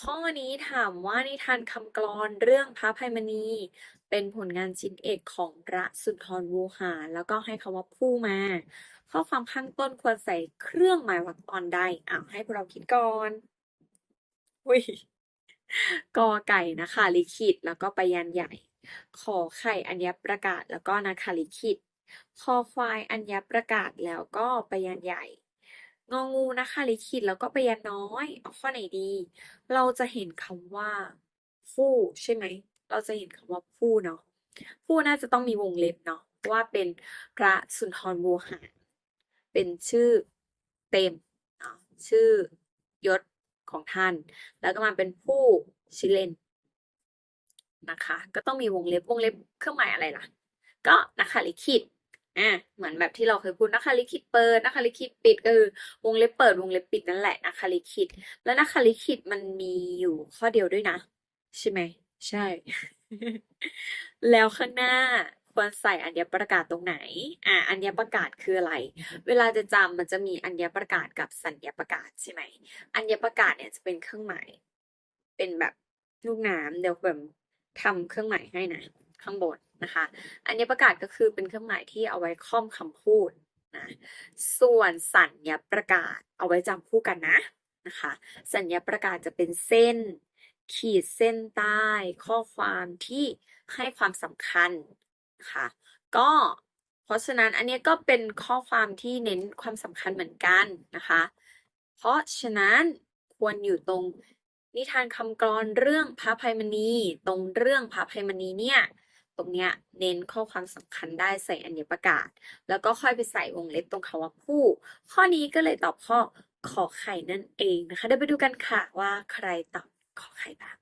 ข้อนี้ถามว่านิทานคำกลอนเรื่องพระอภัยมณี เป็นผลงานชิ้นเอกของพระสุนทรภู่หาร แล้วก็ให้คำว่าผู้มา ข้อความข้างต้นควรใส่เครื่องหมายวรรคตอนใดอ้าให้พวกเราคิดก่อนอุ้ยกอไก่นะคะลิขิตแล้วก็ไปยันใหญ่ ขอไข่อัญญประกาศแล้วก็นาคาลิขิตคอควายอัญญประกาศแล้วก็ไปยันใหญ่ งองูนะคะลิขิตแล้วก็ไปยันน้อยเอาข้อไหนดี เราจะเห็นคำว่าฟู่ใช่ไหม เราจะเห็นคำว่าฟู่เนาะฟู่น่าจะต้องมีวงเล็บเนาะว่าเป็นพระสุนทรภูหารเป็นชื่อเต็มเนาะชื่อยศของท่าน แล้วก็มาเป็นผู้ชื่อเล่นนะคะ ก็ต้องมีวงเล็บวงเล็บเครื่องหมายอะไรล่ะ ก็นะคะลิขิต อะเหมือนแบบที่เราเคยพูดนะคะลิขิตเปิดนะคะลิขิตปิดก็คือวงเล็บเปิดวงเล็บปิดนั่นแหละนะคะลิขิตแล้วนะคะลิขิตมันมีอยู่ข้อเดียวด้วยนะ ใช่ไหมใช่ แล้วข้างหน้าควรใส่อัญญประกาศตรงไหน อ่าอัญญประกาศคืออะไร เวลาจะจำมันจะมีอัญญประกาศกับสัญญประกาศใช่ไหม อัญญประกาศเนี่ยจะเป็นเครื่องหมาย เป็นแบบลูกน้ำเดี๋ยวแบบทำเครื่องหมายให้นะ ข้างบนนะคะ อัญญประกาศก็คือเป็นเครื่องหมายที่เอาไว้ค่อมคำพูดนะส่วนสัญญาประกาศเอาไว้จำคู่กันนะนะคะ สัญญาประกาศจะเป็นเส้น ขีดเส้นใต้ ข้อความที่ให้ความสำคัญนะคะก็เพราะฉะนั้นอันนี้ก็เป็นข้อความที่เน้นความสำคัญเหมือนกันนะคะ เพราะฉะนั้นควรอยู่ตรงนิทานคำกลอนเรื่องพระภัยมณี ตรงเรื่องพระภัยมณีเนี่ย ตรงเนี้ยเน้นข้อความสำคัญได้ใส่อัญญประกาศ แล้วก็ค่อยไปใส่วงเล็บตรงคาว่าผู้ข้อนี้ก็เลยตอบข้อขอไข่นั่นเองนะคะเดี๋ยวไปดูกันค่ะว่าใครตอบขอไข่บ้าง